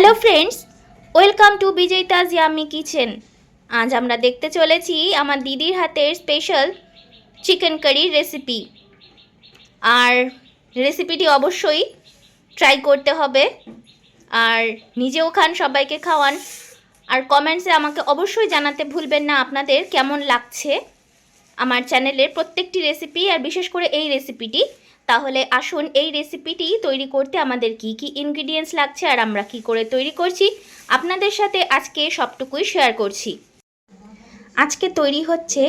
Hello friends welcome to বিজয়িতাজ yummy kitchen আজ আমরা দেখতে চলেছি আমার দিদির হাতের স্পেশাল চিকেন কারির রেসিপি আর রেসিপিটি অবশ্যই ট্রাই করতে হবে। আর নিজেও খান, সবাইকে খাওয়ান। আর কমেন্টসে আমাকে অবশ্যই জানাতে ভুলবেন না আপনাদের কেমন লাগছে আমার চ্যানেলের প্রত্যেকটি রেসিপি আর বিশেষ করে এই রেসিপিটি তাহলে আসুন এই রেসিপিটি তৈরি করতে আমাদের কি কি ইনগ্রিডিয়েন্টস লাগছে আর আমরা কি করে তৈরি করছি আপনাদের সাথে আজকে সবটুকুই শেয়ার করছি। আজকে তৈরি হচ্ছে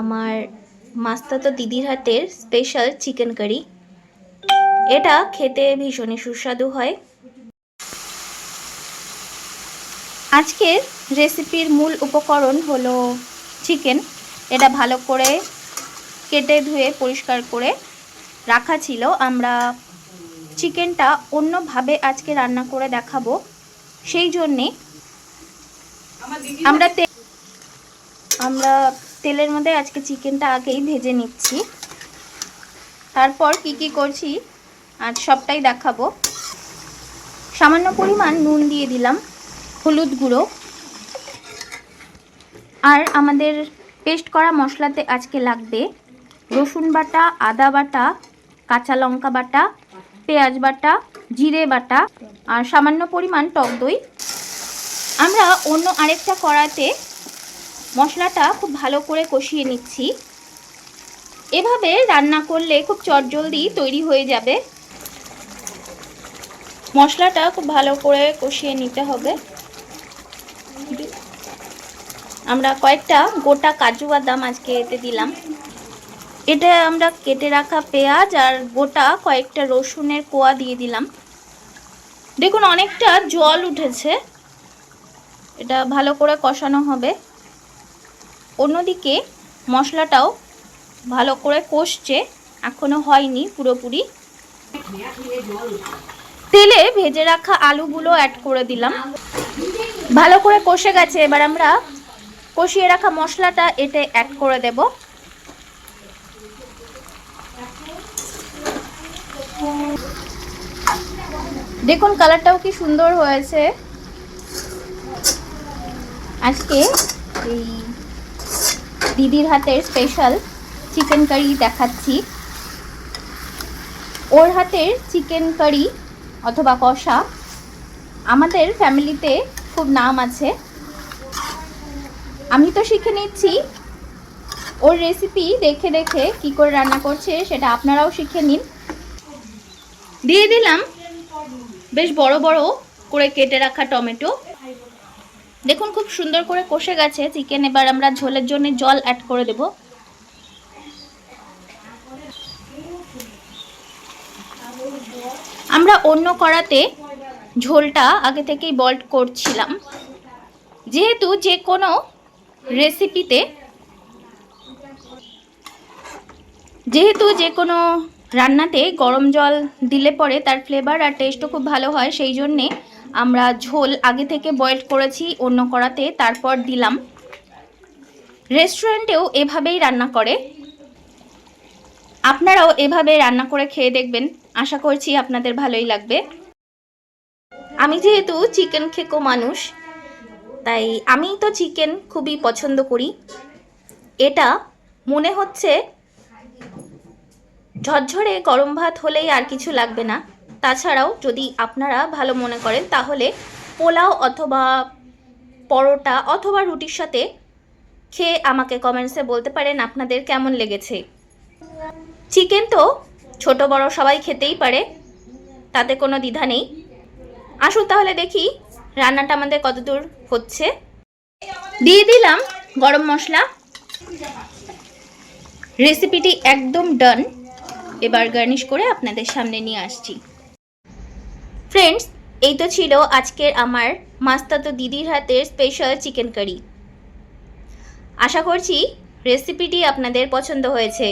আমার মাস্তাতো দিদির হাতের স্পেশাল চিকেন কারি এটা খেতে ভীষণই সুস্বাদু হয়। আজকের রেসিপির মূল উপকরণ হলো চিকেন এটা ভালো করে কেটে ধুয়ে পরিষ্কার করে রাখা ছিল। আমরা চিকেনটা অন্যভাবে আজকে রান্না করে দেখাবো। সেই জন্যে আমরা আমরা তেলের মধ্যে আজকে চিকেনটা আগেই ভেজে নিচ্ছি। তারপর কি কি করছি আজ সবটাই দেখাবো। সামান্য পরিমাণ নুন দিয়ে দিলাম হলুদ গুঁড়ো। আর আমাদের পেস্ট করা মশলাতে আজকে লাগবে রসুন বাটা আদা বাটা কাঁচা লঙ্কা বাটা, পেঁয়াজ বাটা, জিরে বাটা আর সামান্য পরিমাণ টক দই। আমরা অন্য আরেকটা কড়াতে মশলাটা খুব ভালো করে কষিয়ে নিচ্ছি। এভাবে রান্না করলে খুব চটজলদি তৈরি হয়ে যাবে। মশলাটা খুব ভালো করে কষিয়ে নিতে হবে। আমরা কয়েকটা গোটা কাজু বাদাম আজকে এতে দিলাম। এটা আমরা কেটে রাখা পেঁয়াজ আর গোটা কয়েকটা রসুনের কোয়া দিয়ে দিলাম। দেখুন, অনেকটা জল উঠেছে। এটা ভালো করে কষানো হবে। অন্যদিকে মশলাটাও ভালো করে কষছে, এখনও হয়নি পুরোপুরি। তেলে ভেজে রাখা আলুগুলো অ্যাড করে দিলাম। ভালো করে কষে গেছে, এবার আমরা কষিয়ে রাখা মশলাটা এতে অ্যাড করে দেব। দেখুন, কালারটাও কি সুন্দর হয়েছে। আজকে এই দিদির হাতের স্পেশাল চিকেন কারি দেখাচ্ছি। ওর হাতের চিকেন কারি অথবা কষা আমাদের ফ্যামিলিতে খুব নাম আছে। আমি তো শিখে নিচ্ছি। ওর রেসিপি দেখে দেখে কি করে রান্না করছে সেটা আপনারাও শিখে নিন। দিয়ে দিলাম। বেশ বড় বড় করে কেটে রাখা টমেটো। দেখুন খুব সুন্দর করে কষে গেছে। চিকেন এবার আমরা ঝোলের জন্য জল অ্যাড করে দেব। আমরা অন্য কড়াতে ঝোলটা আগে থেকেই বল্ট করছিলাম। যেহেতু যে কোনো রেসিপিতে যেহেতু যে কোনো রান্নাতে গরম জল দিলে পরে তার ফ্লেভার আর টেস্টও খুব ভালো হয়, সেই জন্যে আমরা ঝোল আগে থেকে বয়েল করেছি, অন্য কড়াতে তারপর দিলাম। রেস্টুরেন্টেও এভাবেই রান্না করে। আপনারাও এভাবে রান্না করে খেয়ে দেখবেন। আশা করছি আপনাদের ভালোই লাগবে। আমি যেহেতু চিকেন খেকো মানুষ, তাই আমি তো চিকেন খুবই পছন্দ করি। এটা মনে হচ্ছে ঝরঝরে গরম ভাত হলেই আর কিছু লাগবে না। তাছাড়াও যদি আপনারা ভালো মনে করেন, তাহলে পোলাও অথবা পরোটা অথবা রুটির সাথে খেয়ে আমাকে কমেন্টসে বলতে পারেন আপনাদের কেমন লেগেছে। চিকেন তো ছোট বড় সবাই খেতেই পারে, তাতে কোনো দ্বিধা নেই। আসুন তাহলে দেখি রান্নাটা আমাদের কতদূর হচ্ছে। দিয়ে দিলাম গরম মশলা। রেসিপিটি একদম ডান। এবার গার্নিশ করে আপনাদের সামনে নিয়ে আসছি। ফ্রেন্ডস এই তো ছিল আজকের আমার মাস্তাতো দিদির হাতের স্পেশাল চিকেন কারি আশা করছি রেসিপিটি আপনাদের পছন্দ হয়েছে।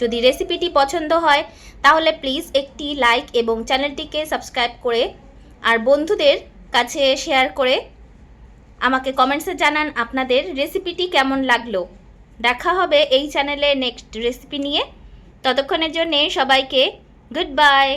যদি রেসিপিটি পছন্দ হয়, তাহলে প্লিজ একটি লাইক এবং চ্যানেলটিকে সাবস্ক্রাইব করে আর বন্ধুদের কাছে শেয়ার করে আমাকে কমেন্টসে জানান আপনাদের রেসিপিটি কেমন লাগল। দেখা হবে এই চ্যানেলে নেক্সট রেসিপি নিয়ে। ততক্ষণের জন্যে সবাইকে গুড বাই।